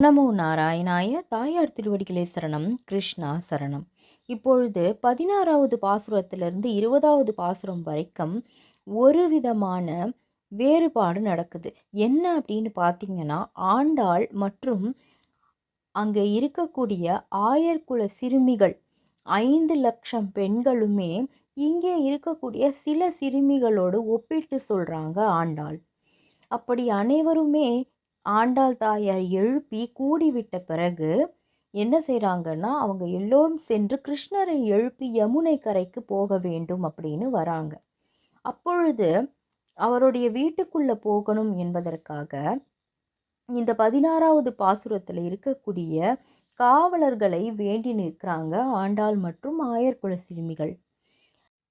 நமோ நாராயணாய தாயார் திருவடிகளே சரணம் கிருஷ்ணா சரணம். இப்பொழுது பதினாறாவது பாசுரத்திலிருந்து இருபதாவது பாசுரம் வரைக்கும் ஒரு விதமான வேறுபாடு நடக்குது. என்ன அப்படின்னு பார்த்தீங்கன்னா ஆண்டாள் மற்றும் அங்கே இருக்கக்கூடிய ஆயர்குல சிறுமிகள் ஐந்து லட்சம் பெண்களுமே இங்கே இருக்கக்கூடிய சில சிறுமிகளோடு ஒப்பிட்டு சொல்கிறாங்க ஆண்டாள். அப்படி அனைவருமே ஆண்டாள் தாயார் எழுப்பி கூடிவிட்ட பிறகு என்ன செய்கிறாங்கன்னா அவங்க எல்லோரும் சென்று கிருஷ்ணரை எழுப்பி யமுனை கரைக்கு போக வேண்டும் அப்படின்னு வராங்க. அப்பொழுது அவருடைய வீட்டுக்குள்ளே போகணும் என்பதற்காக இந்த பதினாறாவது பாசுரத்தில் இருக்கக்கூடிய காவலர்களை வேண்டி நிற்கிறாங்க ஆண்டாள் மற்றும் ஆயர்குல சிறுமிகள்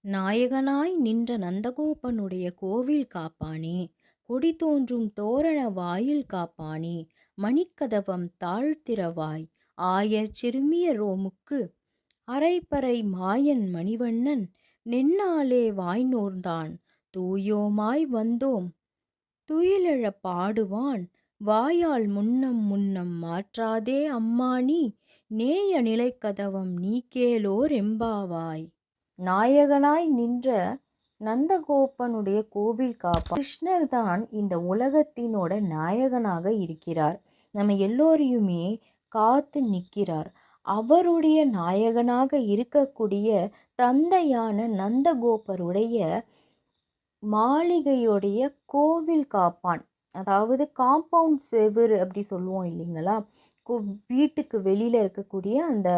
நாயகனாய் நின்ற நந்தகோபனுடைய கோவில் காப்பானே கொடி தோன்றும் தோரண வாயில் காப்பானே மணிக்கதவம் தாழ்த்திரவாய் ஆயர் சிறுமிய ரோமுக்கு அரைப்பறை மாயன் மணிவண்ணன் நென்னாலே வாய் நோர்ந்தான். தூயோமாய் வந்தோம் துயிலெழ பாடுவான். வாயால் முன்னம் முன்னம் மாற்றாதே அம்மானி நேய நிலைக்கதவம் நீ கேளோர் எம்பாவாய். நாயகனாய் நின்ற நந்தகோபனுடைய கோவில் காப்பா கிருஷ்ணர் தான் இந்த உலகத்தினோட நாயகனாக இருக்கிறார். நம்ம எல்லோரையுமே காத்து நிற்கிறார். அவருடைய நாயகனாக இருக்கக்கூடிய தந்தையான நந்தகோபருடைய மாளிகையுடைய கோவில் காப்பான் அதாவது காம்பவுண்ட் செவுரு அப்படி சொல்லுவோம் இல்லைங்களா? வீட்டுக்கு வெளியில் இருக்கக்கூடிய அந்த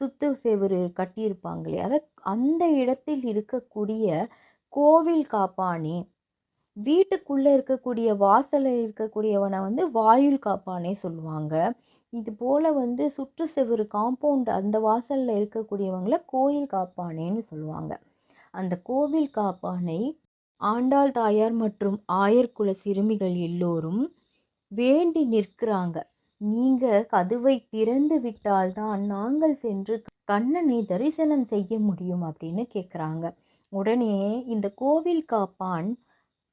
சுத்து செவுரு கட்டியிருப்பாங்க இல்லையா அதை அந்த இடத்தில் இருக்கக்கூடிய கோவில் காப்பானே. வீட்டுக்குள்ளே இருக்கக்கூடிய வாசலில் இருக்கக்கூடியவனை வந்து வாயுல் காப்பானே சொல்லுவாங்க. இது போல் வந்து சுற்று செவுறு காம்பவுண்ட் அந்த வாசலில் இருக்கக்கூடியவங்கள கோயில் காப்பானேன்னு சொல்லுவாங்க. அந்த கோவில் காப்பானை ஆண்டாள் தாயார் மற்றும் ஆயர்குல சிறுமிகள் எல்லோரும் வேண்டி நிற்கிறாங்க. நீங்கள் கதவை திறந்து விட்டால்தான் நாங்கள் சென்று கண்ணனை தரிசனம் செய்ய முடியும் அப்படின்னு கேட்குறாங்க உடனே இந்த கோவில் காப்பான்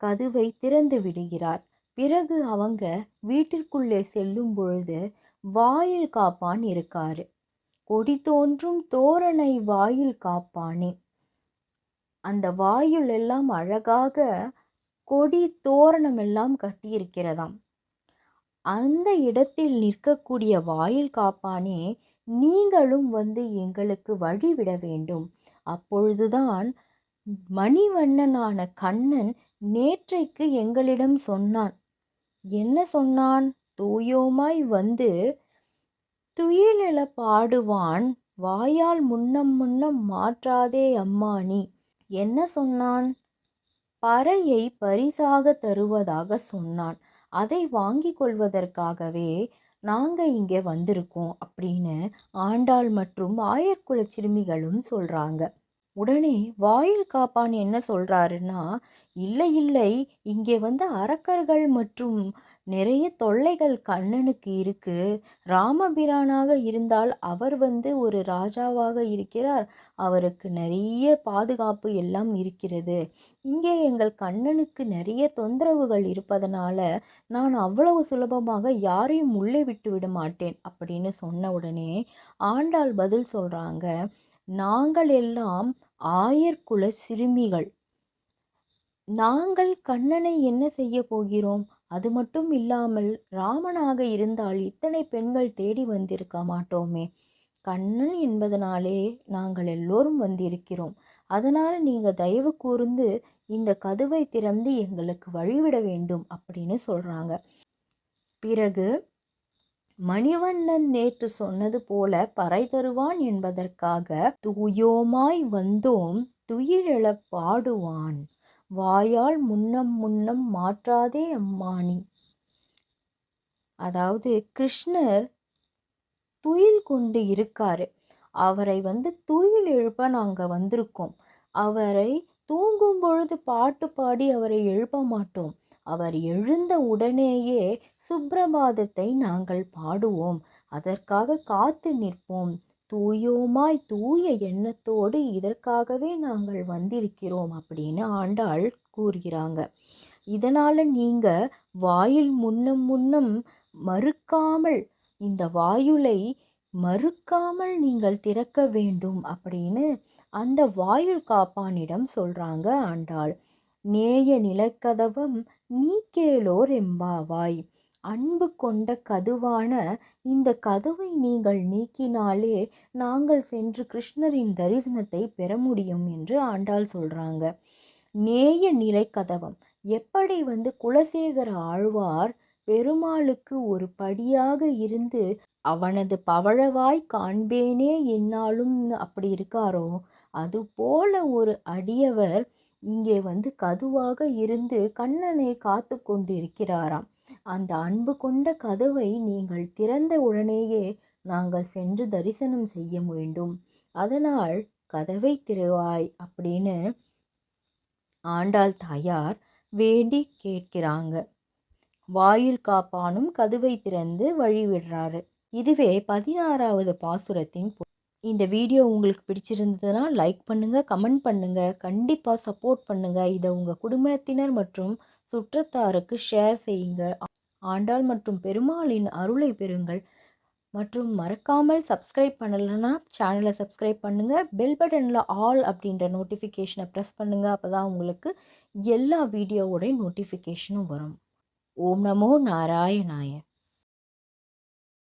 கதவை திறந்து விடுகிறார். பிறகு அவங்க வீட்டிற்குள்ளே செல்லும் பொழுது வாயில் காப்பான் இருக்காரு. கொடி தோன்றும் தோரணை வாயில் காப்பானே. அந்த வாயில் எல்லாம் அழகாக கொடி தோரணம் எல்லாம் கட்டியிருக்கிறதாம். அந்த இடத்தில் நிற்கக்கூடிய வாயில் காப்பானே நீங்களும் வந்து எங்களுக்கு வழிவிட வேண்டும். அப்பொழுதுதான் மணிவண்ணனான கண்ணன் நேற்றைக்கு எங்களிடம் சொன்னான். என்ன சொன்னான்? தூயோமாய் வந்து துயிலெழ பாடுவான். வாயால் முன்னம் முன்னம் மாற்றாதே அம்மானி என்ன சொன்னான்? பறையை பரிசாக தருவதாக சொன்னான். அதை வாங்கி கொள்வதற்காகவே நாங்கள் இங்கே வந்திருக்கோம் அப்படின்னு ஆண்டாள் மற்றும் ஆயர்குல சிறுமிகளும் சொல்கிறாங்க உடனே வாயில் காப்பான் என்ன சொல்கிறாருன்னா இல்லை இல்லை இங்கே வந்து அரக்கர்கள் மற்றும் நிறைய தொல்லைகள் கண்ணனுக்கு இருக்கு. ராமபிரானாக இருந்தால் அவர் வந்து ஒரு ராஜாவாக இருக்கிறார். அவருக்கு நிறைய பாதுகாப்பு எல்லாம் இருக்கிறது. இங்கே எங்கள் கண்ணனுக்கு நிறைய தொந்தரவுகள் இருப்பதனால நான் அவ்வளவு சுலபமாக யாரையும் உள்ளே விட்டு விட மாட்டேன் அப்படின்னு சொன்ன உடனே ஆண்டாள் பதில் சொல்கிறாங்க நாங்கள் எல்லாம் ஆயர்குல சிறுமிகள். நாங்கள் கண்ணனை என்ன செய்ய போகிறோம்? அது மட்டும் இல்லாமல் ராமனாக இருந்தால் இத்தனை பெண்கள் தேடி வந்திருக்க மாட்டோமே. கண்ணன் என்பதனாலே நாங்கள் எல்லோரும் வந்திருக்கிறோம். அதனால் நீங்கள் தயவு கூர்ந்து இந்த கதவை திறந்து எங்களுக்கு வழிவிட வேண்டும் அப்படின்னு சொல்கிறாங்க பிறகு மணிவண்ணன் நேற்று சொன்னது போல பறை தருவான் என்பதற்காக தூயோமாய் வந்தோம் துயிலெழ பாடுவான். வாயால் முன்னம் முன்னம் மாற்றாதே அம்மானி. அதாவது கிருஷ்ணர் துயில் கொண்டு இருக்காரு. அவரை வந்து துயில் எழுப்ப நாங்கள் வந்திருக்கோம். அவரை தூங்கும் பொழுது பாட்டு பாடி அவரை எழுப்ப மாட்டோம். அவர் எழுந்த உடனேயே சுப்பிரபாதத்தை நாங்கள் பாடுவோம். அதற்காக காத்து நிற்போம். தூயோமாய் தூய எண்ணத்தோடு இதற்காகவே நாங்கள் வந்திருக்கிறோம் அப்படின்னு ஆண்டாள் கூறுகிறாங்க. இதனால் நீங்கள் வாயில் முன்னம் முன்னம் மறுக்காமல் இந்த வாயுலை மறுக்காமல் நீங்கள் திறக்க வேண்டும் அப்படின்னு அந்த வாயுள் காப்பானிடம் சொல்கிறாங்க ஆண்டாள். நேய நிலைக்கதவம் நீ கேளோர் எம்பாவாய் அன்பு கொண்ட கதுவான இந்த கதவை நீங்கள் நீக்கினாலே நாங்கள் சென்று கிருஷ்ணரின் தரிசனத்தை பெற முடியும் என்று ஆண்டாள் சொல்றாங்க. நேய நிலை கதவம் எப்படி வந்து குலசேகர ஆழ்வார் பெருமாளுக்கு ஒரு படியாக இருந்து அவனது பவழவாய் காண்பேனே என்னாலும் அப்படி இருக்காரோ? அதுபோல ஒரு அடியவர் இங்கே வந்து கதுவாக இருந்து கண்ணனை காத்து கொண்டிருக்கிறாராம். அந்த அன்பு கொண்ட கதவை நீங்கள் திறந்த உடனேயே நாங்கள் சென்று தரிசனம் செய்ய வேண்டும். அதனால் கதவை திருவாய் அப்படின்னு ஆண்டாள் தாயார் வேண்டி கேட்கிறாங்க. வாயில் காப்பானும் கதவை திறந்து வழிவிடுறாரு. இதுவே பதினாறாவது பாசுரத்தின் இந்த வீடியோ உங்களுக்கு பிடிச்சிருந்ததுன்னா லைக் பண்ணுங்கள் கமெண்ட் பண்ணுங்கள் கண்டிப்பாக சப்போர்ட் பண்ணுங்கள் இதை உங்கள் குடும்பத்தினர் மற்றும் சுற்றத்தாருக்கு ஷேர் செய்யுங்க. ஆண்டாள் மற்றும் பெருமாளின் அருளை பெறுங்கள். மற்றும் மறக்காமல் சப்ஸ்கிரைப் பண்ணலைன்னா சேனலை சப்ஸ்கிரைப் பண்ணுங்கள் பெல் பட்டனில் ஆல் அப்படின்ற நோட்டிஃபிகேஷனை ப்ரெஸ் பண்ணுங்கள் அப்போ தான் உங்களுக்கு எல்லா வீடியோவோட நோட்டிஃபிகேஷனும் வரும். ஓம் நமோ நாராயணாய.